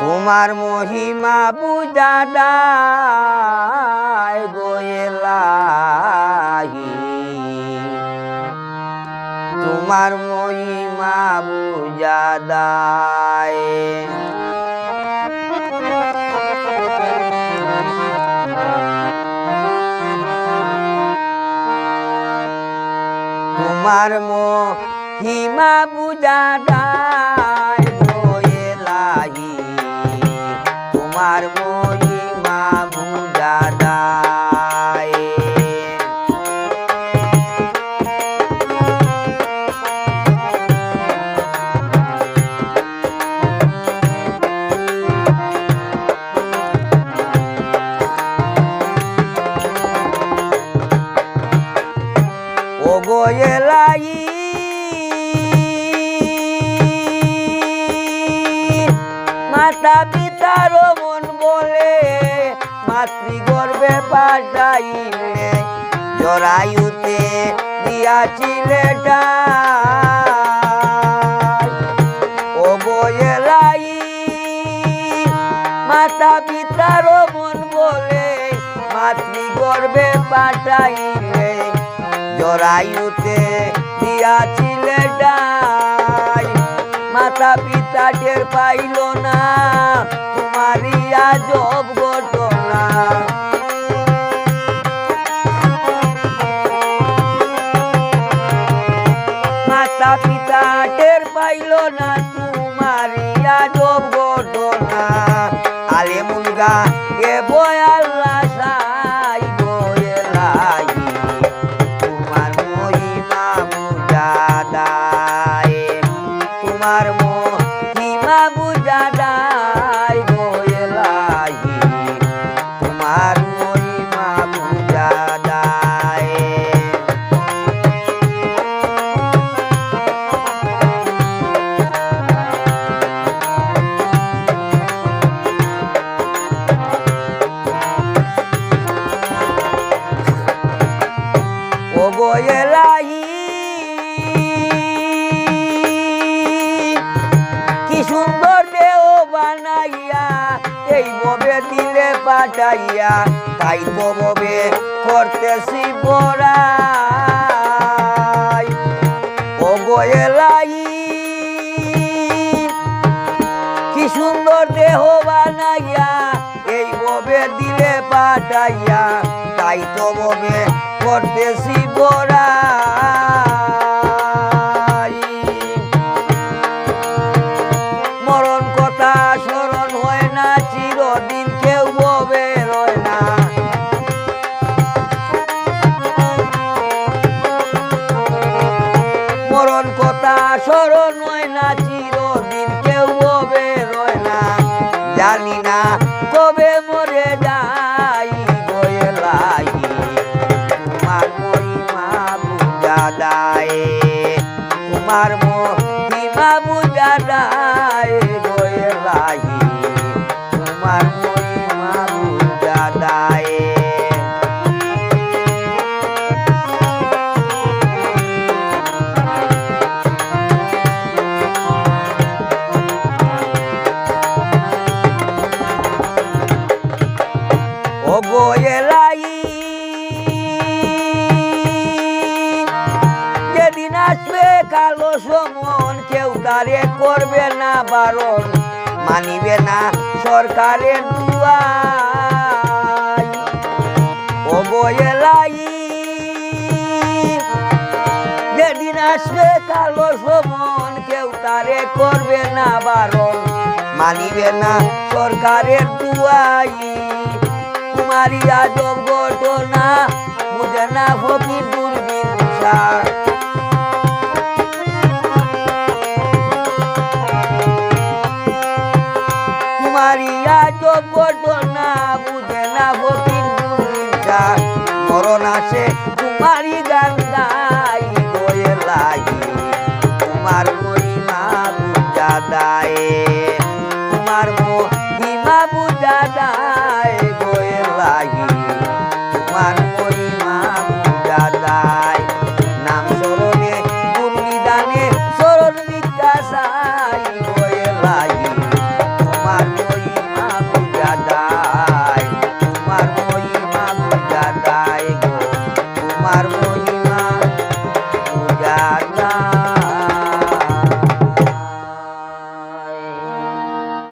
তোমার মহিমা বুঝাডায় গোয়েলাহি তোমার মহিমা বুঝাদায় তোমার মহিমা বুঝাডায় ও মাতা পিতার মন বলে, মাতৃগর্ভে পাঠাইলে, জরায়ুতে দিয়াছিলে ও গোয়েলাই মাতা পিতার মন বলে, মাতৃগর্ভে পাঠাইলে জরায়ুতে দিয়াছিলে ডাই। মাতা পিতা টের পাইল না তোমারই আজব ঘটনা মাতা পিতা টের পাইল না তোমারই আজব ঘটনা আলে মুলগা এ বয়াল্লা মহিমা বুঝাদায় এই ববে দিলে পাঠাইয়া, তাই তো ববে করতেছি বড়াই। ও কি সুন্দর দেহ বানাইয়া এই ববে দিলে পাঠাইয়া, তাই তো ববে করতেছি বড়াই। স্মরণ হয় না, চিরদিন কেউ হবে রয় না। জানি না কবে মরে যাই গোয়েলাই তোমার মহিমা বুঝা দায়। তোমার মহিমা বুঝা দায়। ও গোয়েলাই যেদিন আসবে কালো সমন, কেউ তারে করবে না বারণ, মানিবে না সরকারের দুয়াই ও গোয়েলাই যেদিন আসবে কালো সমন, কেউ তারে করবে না বারণ, মানিবে না সরকারের দুয়াই। তোমারই আজব ঘটনা মুজানা ফকির দুর্বীর তোমারই আজব ঘটনা মরণ আসে তোমারই গান